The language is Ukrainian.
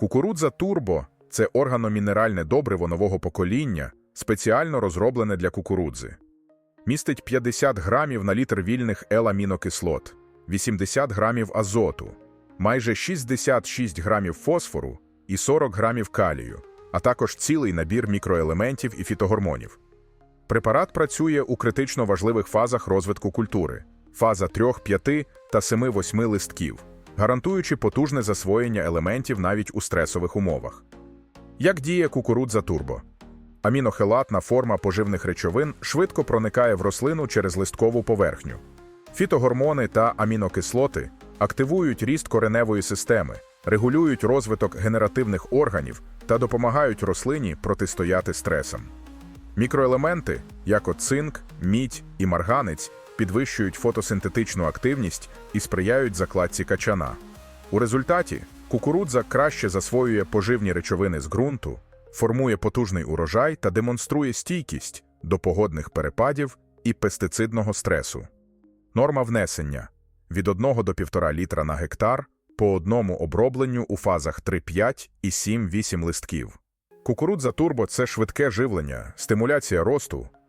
Кукурудза турбо це органомінеральне добриво нового покоління, спеціально розроблене для кукурудзи. Містить 50 грамів на літр вільних L-амінокислот, 80 грамів азоту, майже 66 грамів фосфору і 40 грамів калію, а також цілий набір мікроелементів і фітогормонів. Препарат працює у критично важливих фазах розвитку культури фаза 3, 5 та 7-8 листків, гарантуючи потужне засвоєння елементів навіть у стресових умовах. Як діє кукурудза турбо? Амінохелатна форма поживних речовин швидко проникає в рослину через листкову поверхню. Фітогормони та амінокислоти активують ріст кореневої системи, регулюють розвиток генеративних органів та допомагають рослині протистояти стресам. Мікроелементи, як от цинк, мідь і марганець, підвищують фотосинтетичну активність і сприяють закладці качана. У результаті кукурудза краще засвоює поживні речовини з ґрунту, формує потужний урожай та демонструє стійкість до погодних перепадів і пестицидного стресу. Норма внесення від 1 до 1,5 літра на гектар по одному обробленню у фазах 3-5 і 7-8 листків. Кукурудза турбо це швидке живлення, стимуляція росту